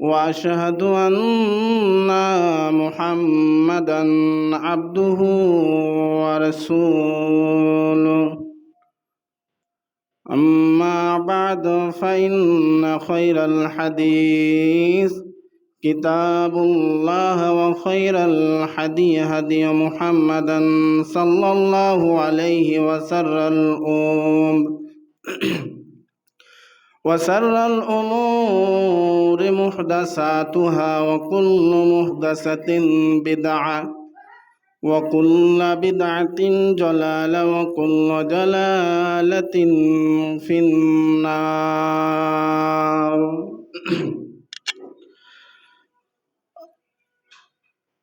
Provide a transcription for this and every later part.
وأشهد أن محمدا عبده ورسوله. أما بعد فإن خير الحديث كتاب الله وخير الحدي هدي محمدا صلى الله عليه وسلم. الأمور وسر الأمور محدثاتها وكل محدثة بدعة وكل بدعة جلالة وكل جلالة في النار.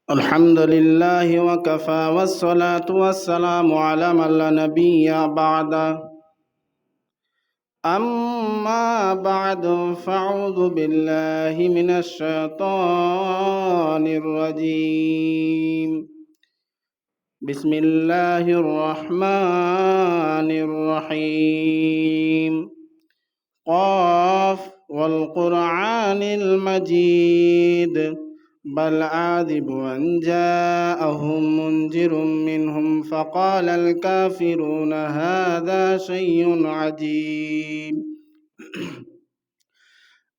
الحمد لله وكفى والصلاة والسلام على من لا نبي بعده. أما بعد فأعوذ بالله من الشيطان الرجيم. بسم الله الرحمن الرحيم. قاف والقرآن المجيد. بل عاذب أن جاءهم منذر منهم فقال الكافرون هذا شيء عجيب.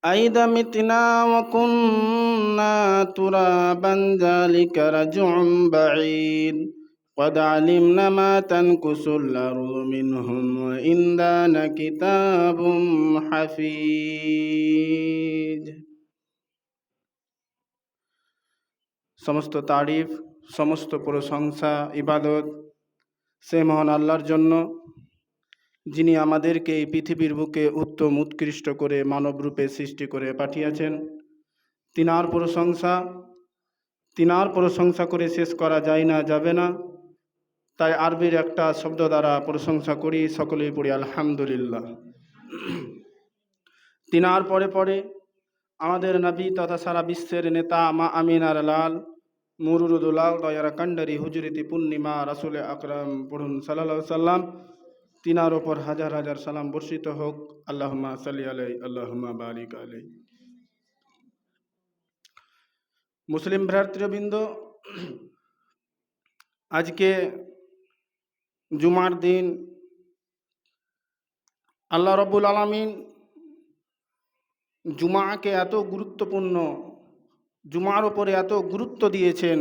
أئذا متنا وكنا ترابا ذلك رجع بعيد. قد علمنا ما تنكس الأرض منهم وإندانا كتاب حفيظ সমস্ত তারিফ, সমস্ত প্রশংসা, ইবাদত সে মহান আল্লাহর জন্য, যিনি আমাদেরকে এই পৃথিবীর বুকে উত্তম, উৎকৃষ্ট করে মানবরূপে সৃষ্টি করে পাঠিয়েছেন। তিনার প্রশংসা তিনার প্রশংসা করে শেষ করা যায় না, যাবে না। তাই আরবির একটা শব্দ দ্বারা প্রশংসা করি, সকলেই পড়ি, আলহামদুলিল্লাহ। তিনার পরে পরে আমাদের নবী তথা সারা বিশ্বের নেতা মা আমিনার লাল মুরুদুলাল দয়ারা কান্ডারি হুজুরিতি পূর্ণিমা রাসুল আকরাম পড়ুন সাল্লা সাল্লাম তিনার ওপর হাজার হাজার সালাম বর্ষিত হোক। আল্লাহমা সাল্লি আলাই আল্লাহমা বারিক আলাই মুসলিম ভ্রাতৃবৃন্দ, আজকে জুমার দিন আল্লাহ রব্বুল আলমিন জুমাকে এত গুরুত্বপূর্ণ জুমার ওপরে এত গুরুত্ব দিয়েছেন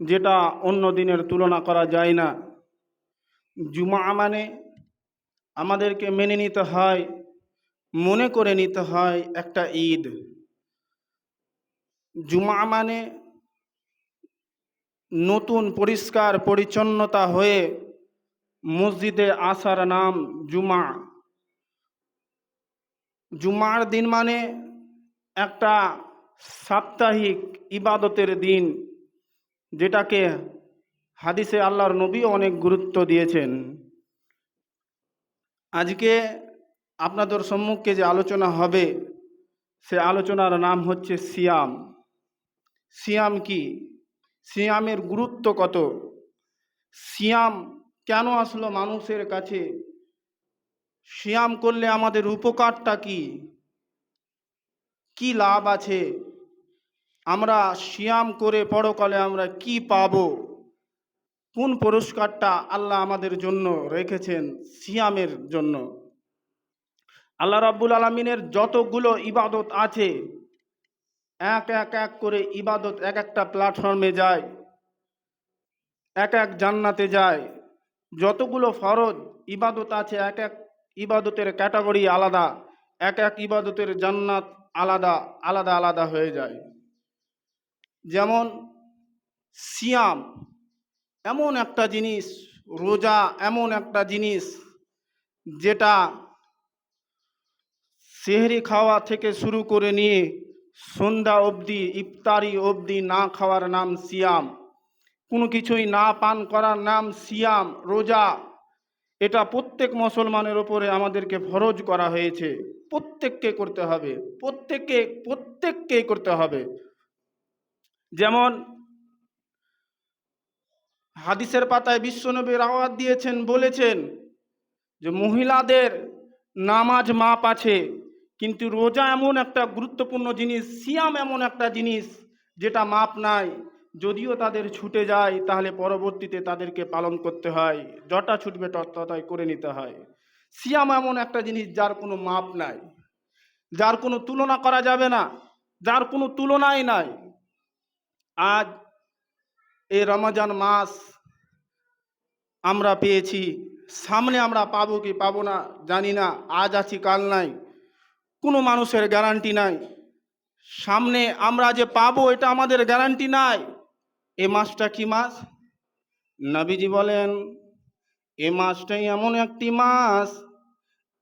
যেটা অন্য দিনের তুলনা করা যায় না। জুমা মানে আমাদেরকে মেনে নিতে হয়, মনে করে নিতে হয় একটা ঈদ। জুমা মানে নতুন পরিষ্কার পরিচ্ছন্নতা হয়ে মসজিদে আসার নাম জুমা। জুমার দিন মানে একটা সাপ্তাহিক ইবাদতের দিন, যেটাকে হাদিসে আল্লাহর নবী অনেক গুরুত্ব দিয়েছেন। আজকে আপনাদের সম্মুখে যে আলোচনা হবে, সে আলোচনার নাম হচ্ছে সিয়াম। সিয়াম কি? সিয়ামের গুরুত্ব কত? সিয়াম কেন আসলো মানুষের কাছে? সিয়াম করলে আমাদের উপকারটা কি? কি লাভ আছে? আমরা সিয়াম করে পরকালে আমরা কি পাব? কোন পুরস্কারটা আল্লাহ আমাদের জন্য রেখেছেন সিয়ামের জন্য? আল্লাহ রাব্বুল আলমিনের যতগুলো ইবাদত আছে, এক এক এক করে ইবাদত এক একটা প্ল্যাটফর্মে যায়, এক এক জান্নাতে যায়। যতগুলো ফরজ ইবাদত আছে, এক এক ইবাদতের ক্যাটাগরি আলাদা, এক এক ইবাদতের জান্নাত আলাদা আলাদা আলাদা হয়ে যায়। যেমন সিয়াম, এমন একটা জিনিস, রোজা, এমন একটা জিনিস যেটা সেহরি খাওয়া থেকে শুরু করে নিয়ে সন্ধ্যা অবধি, ইফতারি অবধি না খাওয়ার নাম সিয়াম। কোনো কিছুই না পান করার নাম সিয়াম, রোজা। এটা প্রত্যেক মুসলমানের ওপরে আমাদেরকে ফরজ করা হয়েছে। প্রত্যেককে করতে হবে। প্রত্যেককে প্রত্যেককে করতে হবে। যেমন হাদিসের পাতায় বিশ্বনবীর আওয়াজ দিয়েছেন, বলেছেন যে মহিলাদের নামাজ মাপ আছে, কিন্তু রোজা এমন একটা গুরুত্বপূর্ণ জিনিস, সিয়াম এমন একটা জিনিস যেটা মাপ নাই, যদিও তাদের ছুটে যায়, তাহলে পরবর্তীতে তাদেরকে পালন করতে হয়, যটা ছুটবে ততটাই করে নিতে হয়। সিয়াম এমন একটা জিনিস যার কোনো মাপ নাই, যার কোনো তুলনা করা যাবে না, যার কোনো তুলনাই নাই। আজ এই রমজান মাস আমরা পেয়েছি। সামনে আমরা পাবো কি পাবো না জানি না, আজ আছি, কাল নাই। কোনো মানুষের গ্যারান্টি নাই। সামনে আমরা যে পাবো, এটা আমাদের গ্যারান্টি নাই। এ মাসটা কি মাস? নবীজি বলেন, এ মাসটাই এমন একটি মাস।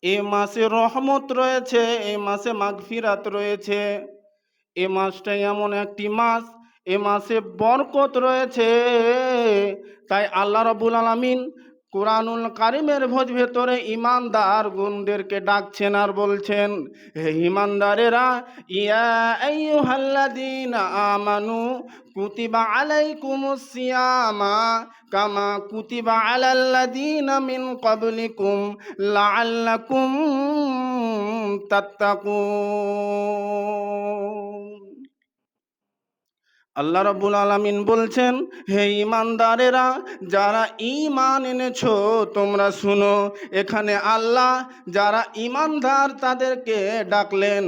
এ মাসে রহমত রয়েছে, এ মাসে মাগফিরাত রয়েছে। এ মাসটাই এমন একটি মাস। এ মাসে বরকত রয়েছে। তাই আল্লাহ রবুল আলমিন কোরআনুল কারিমের ভোজ ভেতরে ইমানদার গুণদেরকে ডাকছেন আর বলছেন, হে ইমানদারেরা ইয়া আমানু কুতিবা আলাইকুমুস সিয়ামা কামা কুতিবা আলাল্লাযীনা মিন ক্বাবলিকুম লাআল্লাকুম তাত্তাকুন। আল্লাহ রব্বুল আলামিন বলছেন, হে ইমানদারেরা যারা ইমান এনেছো, তোমরা শুনো, এখানে আল্লাহ যারা ইমানদার তাদেরকে ডাকলেন।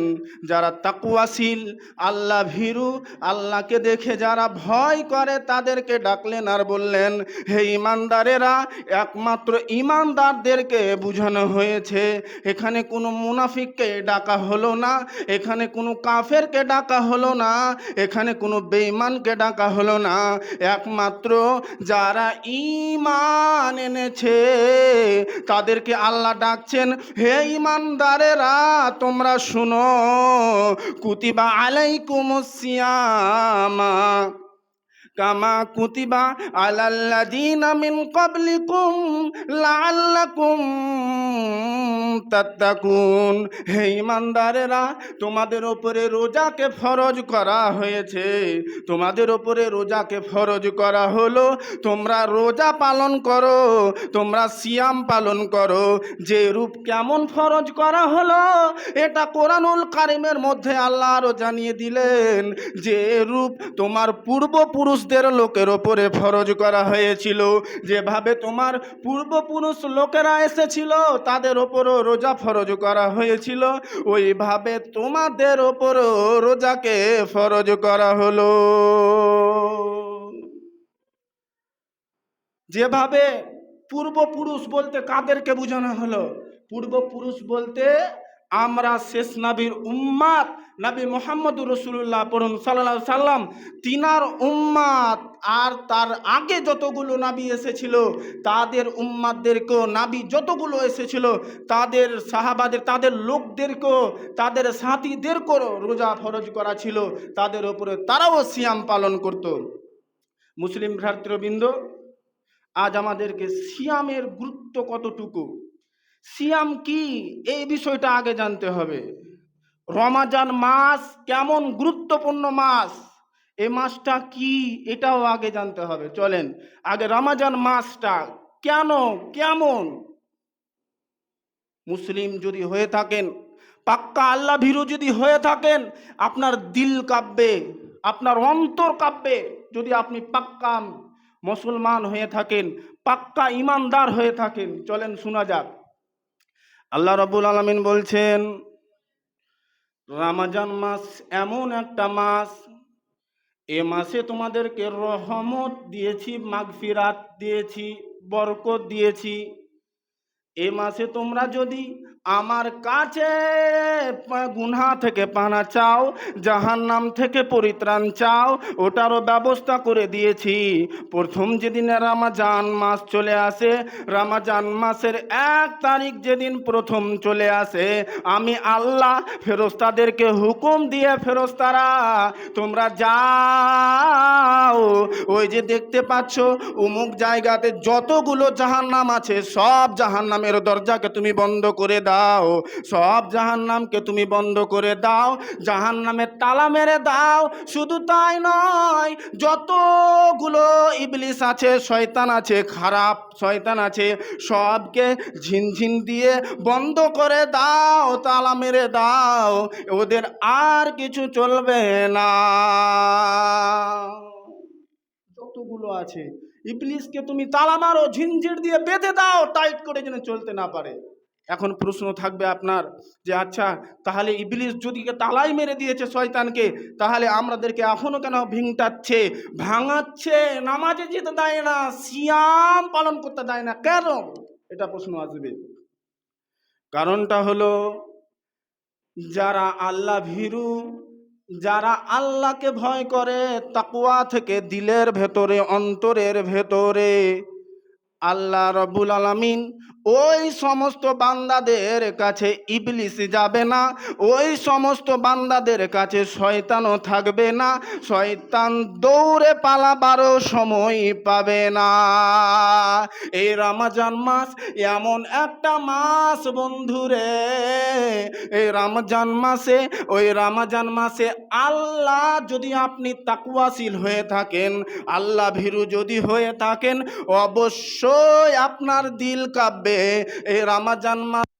যারা তাকুয়াশীল আল্লাহ ভীরু, আল্লাহকে দেখে যারা ভয় করে তাদেরকে ডাকলেন আর বললেন, হে ইমানদারেরা একমাত্র ইমানদারদেরকে বুঝানো হয়েছে, এখানে কোনো মুনাফিককে ডাকা হলো না, এখানে কোনো কাফেরকে ডাকা হলো না, এখানে কোনো বেঈমানকে ডাকা হলো না। একমাত্র যারা ইমান এনেছে, তাদেরকে আল্লাহ ডাকছেন, হে ইমানদারেরা তোমরা শুনো, কুতিবা আলাইকুম সিয়ামা। কামা কুতিবা আলাল্লাযীনা মিন ক্বাবলিকুম লাআল্লাকুম তাত্তাকুন। হে ইমানদারেরা তোমাদের ওপরে রোজাকে ফরজ করা হয়েছে। তোমাদের ওপরে রোজাকে ফরজ করা হলো, তোমরা রোজা পালন করো, তোমরা সিয়াম পালন করো। যে রূপ কেমন ফরজ করা হলো, এটা কোরআনুল কারিমের মধ্যে আল্লাহ আরও জানিয়ে দিলেন, যে রূপ তোমার পূর্বপুরুষদের লোকের ওপরে ফরজ করা হয়েছিল। যেভাবে তোমার পূর্বপুরুষ লোকেরা এসেছিল, তাদের ওপরও রোজা ফরজ করা হয়েছিল। ওইভাবে তোমাদের ওপরও রোজাকে ফরজ করা হলো। যেভাবে পূর্বপুরুষ বলতে কাদেরকে বোঝানো হলো? পূর্বপুরুষ বলতে আমরা শেষ নাবির উম্মাদ, নবী মোহাম্মদ রসুল্লাহ পড়ুন সাল্লাহ সাল্লাম, তিনার উম্মাদ আর তার আগে যতগুলো নাবি এসেছিল, তাদের উম্মাদদেরকেও, নাবি যতগুলো এসেছিল, তাদের সাহাবাদের, তাদের লোকদেরকেও, তাদের সাথীদেরকেও রোজা ফরজ করা ছিল, তাদের ওপরে তারাও সিয়াম পালন করত। মুসলিম ভ্রাতৃবৃন্দ, আজ আমাদেরকে সিয়ামের গুরুত্ব কতটুকু? সিয়াম কি? এই বিষয়টা আগে জানতে হবে। রমাজান মাস কেমন গুরুত্বপূর্ণ মাস? এ মাসটা কি? এটাও আগে জানতে হবে। চলেন, আগে রমাজান মাসটা কেন, কেমন? মুসলিম যদি হয়ে থাকেন, পাক্কা আল্লাহ ভীরু যদি হয়ে থাকেন, আপনার দিল কাঁপবে, আপনার অন্তর কাঁপবে। যদি আপনি পাক্কা মুসলমান হয়ে থাকেন, পাক্কা ইমানদার হয়ে থাকেন, চলেন শোনা যাক। আল্লাহ রবুল আলমিন বলছেন, রামাজান মাস এমন একটা মাস, এ মাসে তোমাদেরকে রহমত দিয়েছি, মাগফিরাত দিয়েছি, বরকত দিয়েছি। এ মাসে তোমরা যদি আমার কাছে গুনহা থেকে পানা চাও, জাহান্নাম থেকে পরিত্রাণ চাও, ওটারও ব্যবস্থা করে দিয়েছি। প্রথম যেদিন রামাজান মাস চলে আসে, রামাজান মাসের এক তারিখ যেদিন প্রথম চলে আসে, আমি আল্লাহ ফেরস্তাদেরকে হুকুম দিয়ে, ফেরস্তারা, তোমরা যাও। ওই যে দেখতে পাচ্ছ অমুক জায়গাতে যতগুলো জাহান্নাম আছে, সব জাহান্নামের দরজাকে তুমি বন্ধ করে দাও। সব জাহান্নামকে তুমি বন্ধ করে দাও। জাহান্নামের তালা মেরে দাও। শুধু তাই নয়, যতগুলো ইবলিস আছে, শয়তান আছে, খারাপ শয়তান আছে, সবকে ঝিনঝিন দিয়ে বন্ধ করে দাও, তালা মেরে দাও। ওদের আর কিছু চলবে না। যতগুলো আছে, ইবলিসকে তুমি তালা মারো ঝিনঝির দিয়ে বেঁধে দাও, টাইট করে যেন চলতে না পারে। এখন প্রশ্ন থাকবে আপনার যে আচ্ছা তাহলে ইবলিস যদি তালাই মেরে দিয়েছে শয়তানকে, তাহলে আমাদেরকে এখনও কেন ভিংটাচ্ছে ভাঙাচ্ছে, নামাজে যেতে দেয় না, সিয়াম পালন করতে দেয় না, কেন? এটা প্রশ্ন আসবে। কারণটা হলো, যারা আল্লাহ ভীরু, যারা আল্লাহকে ভয় করে তাকুয়া থেকে দিলের ভেতরে, অন্তরের ভেতরে, আল্লাহ রব্বুল আলামিন ওই সমস্ত বান্দাদের কাছে ইবলিস যাবে না, ওই সমস্ত বান্দাদের কাছে শয়তানও থাকবে না, শয়তান দৌড়ে পালাবারও সময় পাবে না। এই রমজান মাস এমন একটা মাস বন্ধুরে এই রমজান মাসে, ওই রমজান মাসে আল্লাহ যদি আপনি তাকুয়াশীল হয়ে থাকেন, আল্লাহ ভীরু যদি হয়ে থাকেন, অবশ্যই আপনার দিল কাঁপবে। এই রামাজান মাস